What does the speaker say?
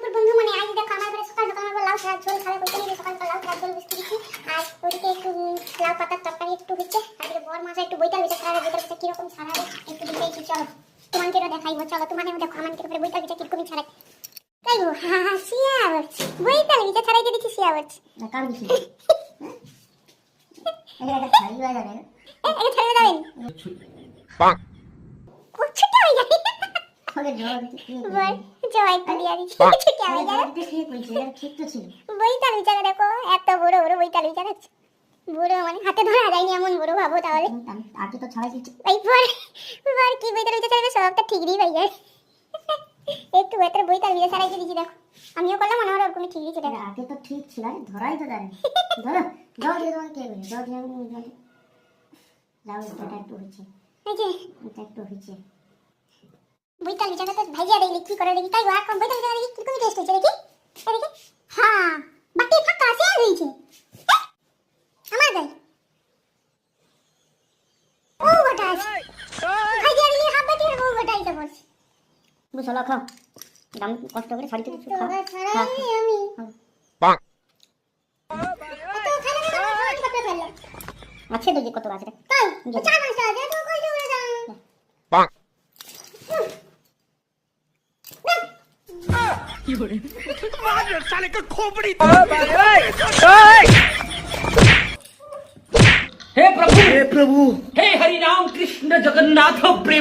তারপর বন্ধু মানে আজ দেখো আমার ঘরে সকাল সকাল আমার লাউ শাক ঝোল খাবে বলতে নিয়ে সকাল সকাল লাউ শাক ঝোল বিস্কুট দিচ্ছি। আর ওদিকে একটু লাউ পাতার তরকারি একটু হচ্ছে। আর বর মাসা একটু বইতাল বিচা ছাড়াবে বইতাল বিচা কীরকম ছাড়াবে একটু দেখেছি চলো। তোমাকে দেখাইবো চলো। তোমার দেখো আমার থেকে বইতাল বিচা কীরকম ছাড়াই তাই গো হাসিয়া বলছি। বইতাল বিচা ছাড়াইতে দিচ্ছি সিয়া বলছি। না কার কিছু এটা ছাড়িয়ে যাবে। একে ছেড়ে যাবেন বইতাল বিচারা দেখো এত বড় বড় বইতাল বিচারা বড় মানে হাতে ধরা যায়নি এমন বড় ভাবো তাহলে। আগে তো ছাড়াই দিচ্ছি। ভাই পর পর কি বইতাল বিচারা চাইবে সবটা ঠিক দিই ভাই একটু ছাড়াইতে দিচ্ছি দেখো। আমিও করলাম মনে হয় ওরকম ঠিক দিচ্ছি আগে তো ঠিক ছিল আরে ধরাই তো জানে ধরো দিয়ে তোমাকে কে বলে দিয়ে আমি জল যাও এটা একটু হচ্ছে এই যে এটা একটু হচ্ছে বইতাল বিচারা তো ভাইজিয়া দেখলি কি করে দেখি? তাই আর কোন বইতাল বিচারা দেখি কি করে টেস্ট হচ্ছে দেখি? এই দেখি হ্যাঁ বাটি ফাঁকা আছে আর হয়েছে হ্যাঁ? আমার গাই ও গোটা আছে ভাইজিয়া দেখি হাফ বাটি ও গোটা এটা বলছে বুঝলো খাও দাম কষ্ট করে ছাড়িতে কিছু খাও। ছাড়াই আমি। আছে তো যে কত আছে। রে। তাই চা নাস্তা আছে তো हे प्रभु। हे प्रभु। हे हरि राम कृष्ण जगन्नाथ प्रेम।